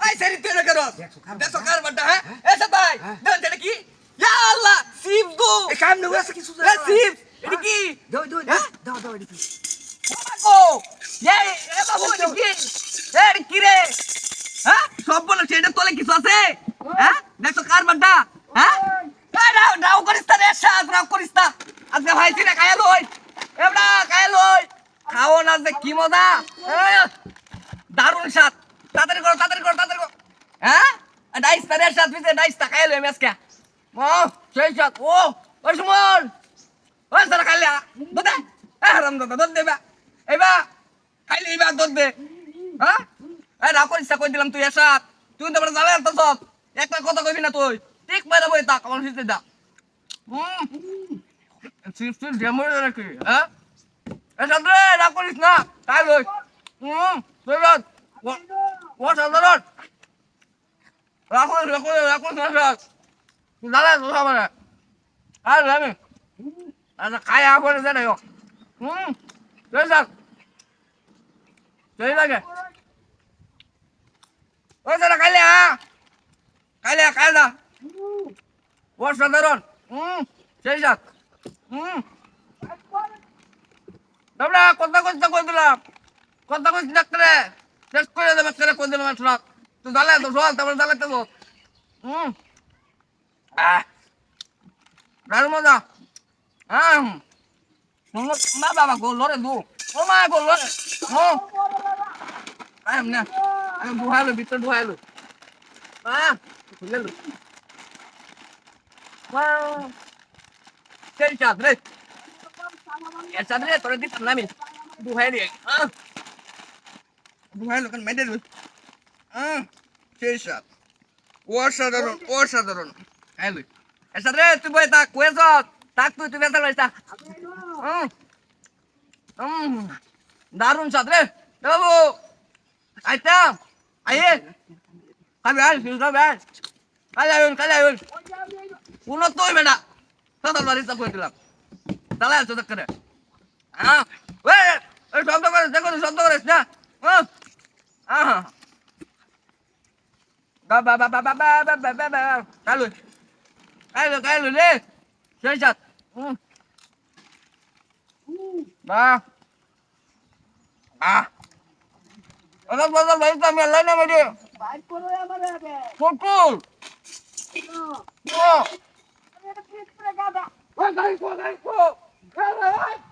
I সারি তুই না করস দেখো কার বাড্ডা হ্যাঁ? এসে ভাই দেন এটা কি? ইয়া আল্লাহ সিপ গো। এই কাম নেই আছে কিছু এ সিপ এটা কি? দাও দাও হ্যাঁ? দাও দাও এদিকে ও এ এ বাবু এটা কি? এ এটা কি রে? হ্যাঁ? সব বলে সেটা তোলে কিছু আছে? হ্যাঁ? দেখো কার বাড্ডা হ্যাঁ? রাও রাও করিস তা রে সাত রাও করিস তা। আজকে ভাই সিনে খায়া লই। এবড়া খায়া লই। খাও না যে কি মজা। দারুণ স্বাদ। তাড়াতাড়ি করো তাড়াতাড়ি করো তাড়াতাড়ি করো। হ্যাঁ? ডাইস তারে স্বাদ পিছে, ডাইস, তা খাইলো এম আজকে। ও, সেই স্বাদ। ও ওই সুমন। ওই দে হারাম দাদা খাইলে এবা দুধ দে। করিস কই দিলাম তুই এসাত তুই তো বড় জালে তো সব। কথা কইবি না তুই। ঠিক মেরে বই তা কেমন হিসেবে দা। হুম। সিস্টেম ডেমো না তাই লই। হুম অসাধারণ রাখুন রাখুন রাখুন দাদা তো সবার আর আমি আচ্ছা খাই আপনি জানে হুম সেই স্যার সেই লাগে ওই স্যার খাইলে হ্যাঁ খাইলে খাইলা অসাধারণ হুম সেই স্যার হুম তোমরা কথা কথা কই দিলাম কথা কইছি ডাক্তারে শেষ করে দেবে করে কই দিলাম আসলাম তো দালে তো সল তারপরে দালে তো। হুম। মজা। হ্যাঁ। মা বাবা গো লরে দু। ও মা গো লরে ও না আমি ঢুহাইলো ভিতর ঢুহাইলো আহ খুলেলো সেই চাঁদ রে চাঁদ রে তোরে দিতাম না আমি। ঢুহাইলি আহ ঢুহাইলো কেন মেডেল আহ সেই চাঁদ অসাধারণ অসাধারণ। হ্যালো এসা রে তুই বই তাক কুয়েছ তাক তুই তুই বেতাল বাইস দারুণ সাদ রে। বাবু আইতা আইয়ে। খাবি আই ফিল খাবি আই কালে আইন কালে আইন কোনো তুই বেটা। সাদাল বাড়ি তো কই দিলাম। তাহলে আছো দেখ করে। হ্যাঁ ওই শব্দ করে দেখো শব্দ করিস না। হ্যাঁ à ba ba ba ba ba ba ba ba ba ba cái lùi cái lùi cái lùi đi chơi chặt ba à Anak bazar bayi tam ya lain apa dia? Bayi pun ya mana ada. Fotul. Oh. Oh. Kita kita kita kita. Bagai bagai bagai. Bagai.